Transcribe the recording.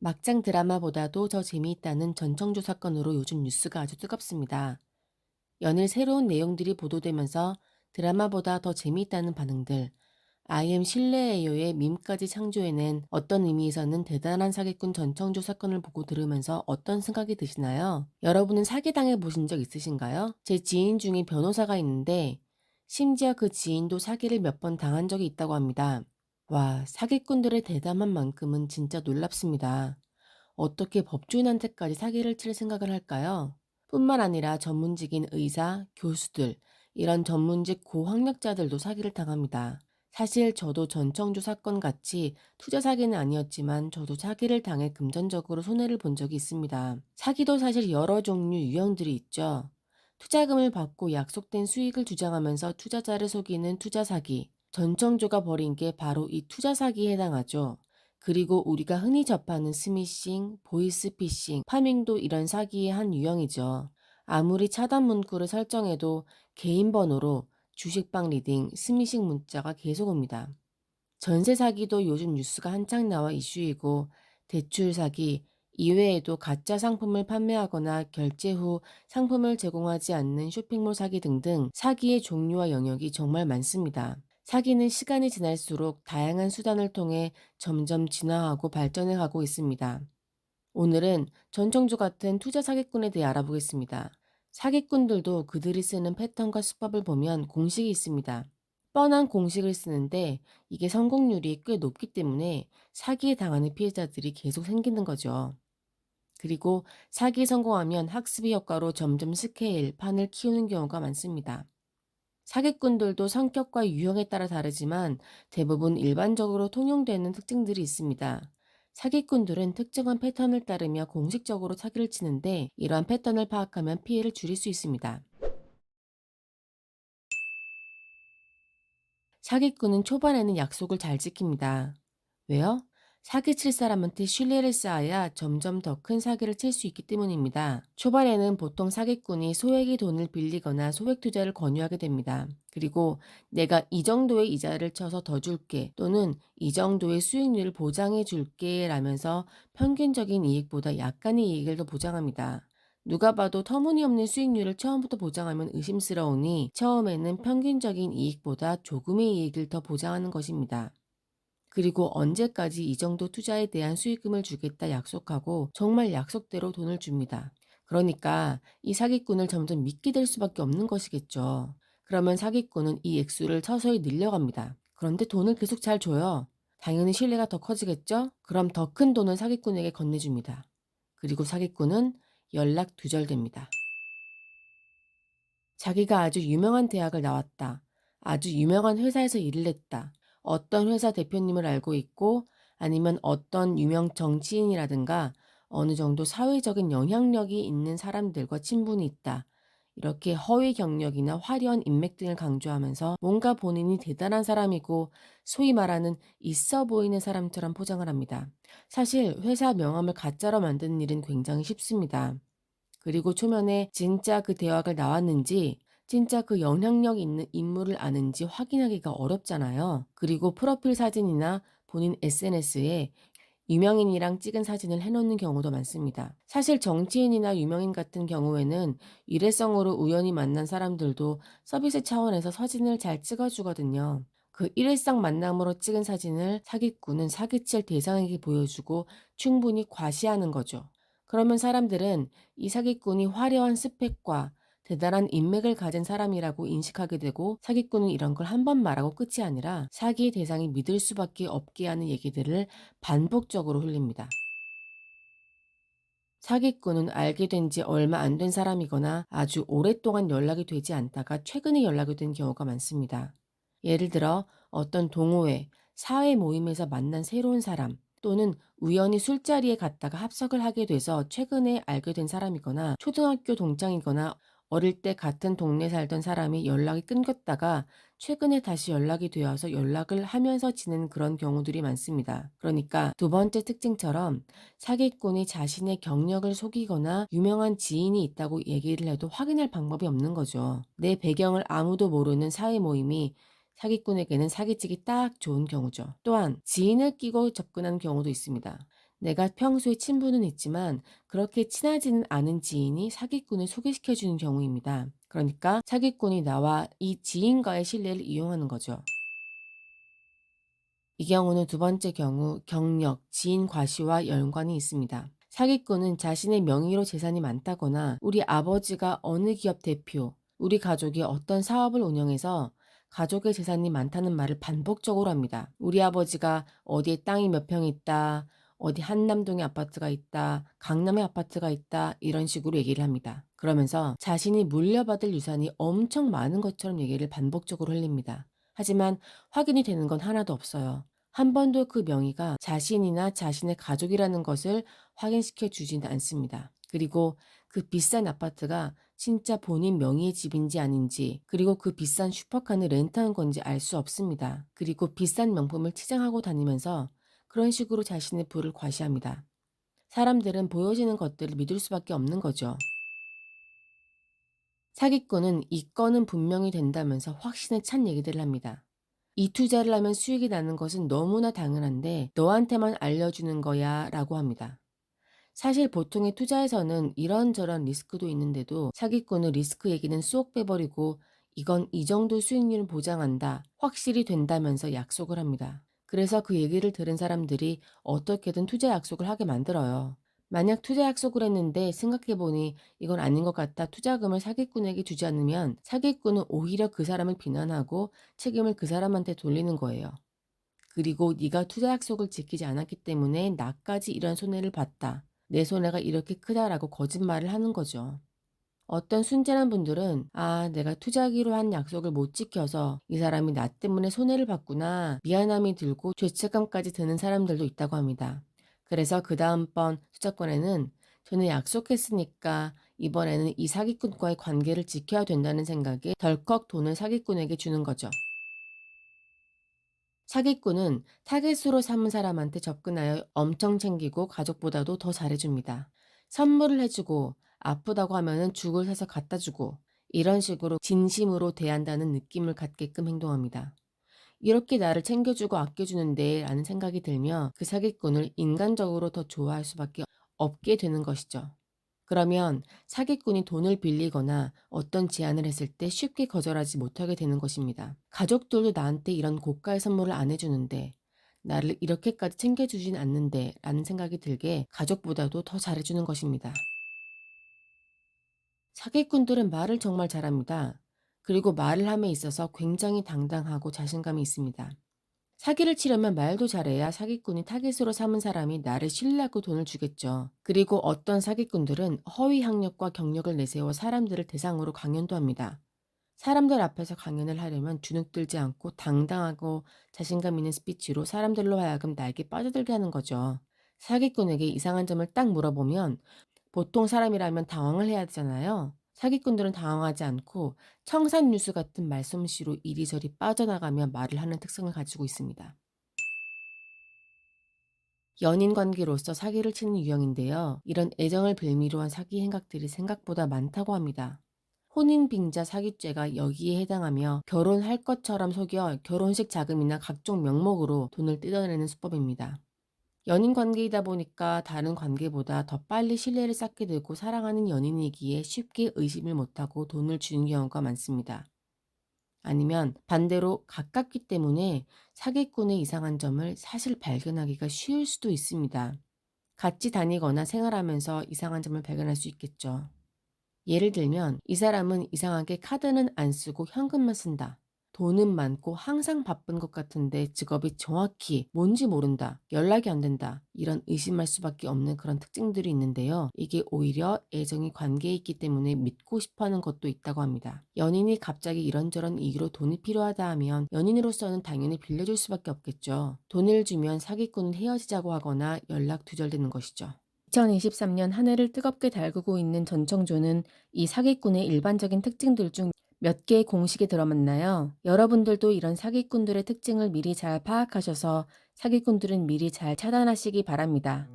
막장 드라마보다도 더 재미있다는 전청조 사건으로 요즘 뉴스가 아주 뜨겁습니다. 연일 새로운 내용들이 보도되면서 드라마보다 더 재미있다는 반응들, IM 실내에요의 밈까지 창조해낸 어떤 의미에서는 대단한 사기꾼 전청조 사건을 보고 들으면서 어떤 생각이 드시나요? 여러분은 사기당해 보신 적 있으신가요? 제 지인 중에 변호사가 있는데 심지어 그 지인도 사기를 몇 번 당한 적이 있다고 합니다. 와, 사기꾼들의 대담한 만큼은 진짜 놀랍습니다. 어떻게 법조인한테까지 사기를 칠 생각을 할까요? 뿐만 아니라 전문직인 의사, 교수들, 이런 전문직 고학력자들도 사기를 당합니다. 사실 저도 전청조 사건 같이 투자 사기는 아니었지만 저도 사기를 당해 금전적으로 손해를 본 적이 있습니다. 사기도 사실 여러 종류 유형들이 있죠. 투자금을 받고 약속된 수익을 주장하면서 투자자를 속이는 투자 사기. 전청조가 벌인 게 바로 이 투자 사기에 해당하죠. 그리고 우리가 흔히 접하는 스미싱, 보이스피싱, 파밍도 이런 사기의 한 유형이죠. 아무리 차단 문구를 설정해도 개인 번호로 주식방 리딩, 스미싱 문자가 계속 옵니다. 전세 사기도 요즘 뉴스가 한창 나와 이슈이고 대출 사기 이외에도 가짜 상품을 판매하거나 결제 후 상품을 제공하지 않는 쇼핑몰 사기 등등 사기의 종류와 영역이 정말 많습니다. 사기는 시간이 지날수록 다양한 수단을 통해 점점 진화하고 발전해 가고 있습니다. 오늘은 전청조 같은 투자 사기꾼에 대해 알아보겠습니다. 사기꾼들도 그들이 쓰는 패턴과 수법을 보면 공식이 있습니다. 뻔한 공식을 쓰는데 이게 성공률이 꽤 높기 때문에 사기에 당하는 피해자들이 계속 생기는 거죠. 그리고 사기에 성공하면 학습의 효과로 점점 스케일, 판을 키우는 경우가 많습니다. 사기꾼들도 성격과 유형에 따라 다르지만 대부분 일반적으로 통용되는 특징들이 있습니다. 사기꾼들은 특정한 패턴을 따르며 공식적으로 사기를 치는데 이러한 패턴을 파악하면 피해를 줄일 수 있습니다. 사기꾼은 초반에는 약속을 잘 지킵니다. 왜요? 사기 칠 사람한테 신뢰를 쌓아야 점점 더 큰 사기를 칠 수 있기 때문입니다. 초반에는 보통 사기꾼이 소액의 돈을 빌리거나 소액 투자를 권유하게 됩니다. 그리고 내가 이 정도의 이자를 쳐서 더 줄게 또는 이 정도의 수익률을 보장해 줄게 라면서 평균적인 이익보다 약간의 이익을 더 보장합니다. 누가 봐도 터무니없는 수익률을 처음부터 보장하면 의심스러우니 처음에는 평균적인 이익보다 조금의 이익을 더 보장하는 것입니다. 그리고 언제까지 이 정도 투자에 대한 수익금을 주겠다 약속하고 정말 약속대로 돈을 줍니다. 그러니까 이 사기꾼을 점점 믿게 될 수밖에 없는 것이겠죠. 그러면 사기꾼은 이 액수를 서서히 늘려갑니다. 그런데 돈을 계속 잘 줘요. 당연히 신뢰가 더 커지겠죠? 그럼 더 큰 돈을 사기꾼에게 건네줍니다. 그리고 사기꾼은 연락 두절됩니다. 자기가 아주 유명한 대학을 나왔다. 아주 유명한 회사에서 일을 했다. 어떤 회사 대표님을 알고 있고 아니면 어떤 유명 정치인이라든가 어느 정도 사회적인 영향력이 있는 사람들과 친분이 있다. 이렇게 허위 경력이나 화려한 인맥 등을 강조하면서 뭔가 본인이 대단한 사람이고 소위 말하는 있어 보이는 사람처럼 포장을 합니다. 사실 회사 명함을 가짜로 만드는 일은 굉장히 쉽습니다. 그리고 초면에 진짜 그 대학을 나왔는지 진짜 그 영향력 있는 인물을 아는지 확인하기가 어렵잖아요. 그리고 프로필 사진이나 본인 SNS에 유명인이랑 찍은 사진을 해놓는 경우도 많습니다. 사실 정치인이나 유명인 같은 경우에는 일회성으로 우연히 만난 사람들도 서비스 차원에서 사진을 잘 찍어주거든요. 그 일회성 만남으로 찍은 사진을 사기꾼은 사기칠 대상에게 보여주고 충분히 과시하는 거죠. 그러면 사람들은 이 사기꾼이 화려한 스펙과 대단한 인맥을 가진 사람이라고 인식하게 되고 사기꾼은 이런 걸 한 번 말하고 끝이 아니라 사기의 대상이 믿을 수밖에 없게 하는 얘기들을 반복적으로 흘립니다. 사기꾼은 알게 된 지 얼마 안 된 사람이거나 아주 오랫동안 연락이 되지 않다가 최근에 연락이 된 경우가 많습니다. 예를 들어 어떤 동호회, 사회 모임에서 만난 새로운 사람, 또는 우연히 술자리에 갔다가 합석을 하게 돼서 최근에 알게 된 사람이거나 초등학교 동창이거나 어릴 때 같은 동네 살던 사람이 연락이 끊겼다가 최근에 다시 연락이 되어서 연락을 하면서 지낸 그런 경우들이 많습니다. 그러니까 두 번째 특징처럼 사기꾼이 자신의 경력을 속이거나 유명한 지인이 있다고 얘기를 해도 확인할 방법이 없는 거죠. 내 배경을 아무도 모르는 사회 모임이 사기꾼에게는 사기치기 딱 좋은 경우죠. 또한 지인을 끼고 접근하는 경우도 있습니다. 내가 평소에 친분은 있지만 그렇게 친하지는 않은 지인이 사기꾼을 소개시켜 주는 경우입니다. 그러니까 사기꾼이 나와 이 지인과의 신뢰를 이용하는 거죠. 이 경우는 두 번째 경우 경력, 지인 과시와 연관이 있습니다. 사기꾼은 자신의 명의로 재산이 많다거나 우리 아버지가 어느 기업 대표, 우리 가족이 어떤 사업을 운영해서 가족의 재산이 많다는 말을 반복적으로 합니다. 우리 아버지가 어디에 땅이 몇 평 있다, 어디 한남동에 아파트가 있다, 강남에 아파트가 있다, 이런 식으로 얘기를 합니다. 그러면서 자신이 물려받을 유산이 엄청 많은 것처럼 얘기를 반복적으로 흘립니다. 하지만 확인이 되는 건 하나도 없어요. 한 번도 그 명의가 자신이나 자신의 가족이라는 것을 확인시켜 주진 않습니다. 그리고 그 비싼 아파트가 진짜 본인 명의의 집인지 아닌지, 그리고 그 비싼 슈퍼카를 렌트한 건지 알 수 없습니다. 그리고 비싼 명품을 치장하고 다니면서 그런 식으로 자신의 부를 과시합니다. 사람들은 보여지는 것들을 믿을 수밖에 없는 거죠. 사기꾼은 이 건은 분명히 된다면서 확신에 찬 얘기들을 합니다. 이 투자를 하면 수익이 나는 것은 너무나 당연한데 너한테만 알려주는 거야 라고 합니다. 사실 보통의 투자에서는 이런저런 리스크도 있는데도 사기꾼은 리스크 얘기는 쏙 빼버리고 이건 이 정도 수익률은 보장한다, 확실히 된다면서 약속을 합니다. 그래서 그 얘기를 들은 사람들이 어떻게든 투자 약속을 하게 만들어요. 만약 투자 약속을 했는데 생각해보니 이건 아닌 것 같다 투자금을 사기꾼에게 주지 않으면 사기꾼은 오히려 그 사람을 비난하고 책임을 그 사람한테 돌리는 거예요. 그리고 네가 투자 약속을 지키지 않았기 때문에 나까지 이런 손해를 봤다. 내 손해가 이렇게 크다라고 거짓말을 하는 거죠. 어떤 순진한 분들은 아 내가 투자하기로 한 약속을 못 지켜서 이 사람이 나 때문에 손해를 봤구나 미안함이 들고 죄책감까지 드는 사람들도 있다고 합니다. 그래서 그 다음번 투자권에는 저는 약속했으니까 이번에는 이 사기꾼과의 관계를 지켜야 된다는 생각에 덜컥 돈을 사기꾼에게 주는 거죠. 사기꾼은 타겟으로 삼은 사람한테 접근하여 엄청 챙기고 가족보다도 더 잘해줍니다. 선물을 해주고 아프다고 하면은 죽을 사서 갖다 주고 이런 식으로 진심으로 대한다는 느낌을 갖게끔 행동합니다. 이렇게 나를 챙겨주고 아껴주는데 라는 생각이 들며 그 사기꾼을 인간적으로 더 좋아할 수밖에 없게 되는 것이죠. 그러면 사기꾼이 돈을 빌리거나 어떤 제안을 했을 때 쉽게 거절하지 못하게 되는 것입니다. 가족들도 나한테 이런 고가의 선물을 안 해주는데 나를 이렇게까지 챙겨주진 않는데 라는 생각이 들게 가족보다도 더 잘해주는 것입니다. 사기꾼들은 말을 정말 잘합니다. 그리고 말을 함에 있어서 굉장히 당당하고 자신감이 있습니다. 사기를 치려면 말도 잘해야 사기꾼이 타겟으로 삼은 사람이 나를 신뢰하고 돈을 주겠죠. 그리고 어떤 사기꾼들은 허위 학력과 경력을 내세워 사람들을 대상으로 강연도 합니다. 사람들 앞에서 강연을 하려면 주눅 들지 않고 당당하고 자신감 있는 스피치로 사람들로 하여금 나에게 빠져들게 하는 거죠. 사기꾼에게 이상한 점을 딱 물어보면 보통 사람이라면 당황을 해야 되잖아요. 사기꾼들은 당황하지 않고 청산 뉴스 같은 말솜씨로 이리저리 빠져나가며 말을 하는 특성을 가지고 있습니다. 연인 관계로서 사기를 치는 유형인데요. 이런 애정을 빌미로 한 사기 행각들이 생각보다 많다고 합니다. 혼인 빙자 사기죄가 여기에 해당하며 결혼할 것처럼 속여 결혼식 자금이나 각종 명목으로 돈을 뜯어내는 수법입니다. 연인 관계이다 보니까 다른 관계보다 더 빨리 신뢰를 쌓게 되고 사랑하는 연인이기에 쉽게 의심을 못하고 돈을 주는 경우가 많습니다. 아니면 반대로 가깝기 때문에 사기꾼의 이상한 점을 사실 발견하기가 쉬울 수도 있습니다. 같이 다니거나 생활하면서 이상한 점을 발견할 수 있겠죠. 예를 들면 이 사람은 이상하게 카드는 안 쓰고 현금만 쓴다. 돈은 많고 항상 바쁜 것 같은데 직업이 정확히 뭔지 모른다. 연락이 안 된다. 이런 의심할 수밖에 없는 그런 특징들이 있는데요. 이게 오히려 애정이 관계에 있기 때문에 믿고 싶어 하는 것도 있다고 합니다. 연인이 갑자기 이런저런 이유로 돈이 필요하다 하면 연인으로서는 당연히 빌려줄 수밖에 없겠죠. 돈을 주면 사기꾼은 헤어지자고 하거나 연락 두절되는 것이죠. 2023년 한 해를 뜨겁게 달구고 있는 전청조는 이 사기꾼의 일반적인 특징들 중 몇 개의 공식에 들어맞나요? 여러분들도 이런 사기꾼들의 특징을 미리 잘 파악하셔서 사기꾼들은 미리 잘 차단하시기 바랍니다.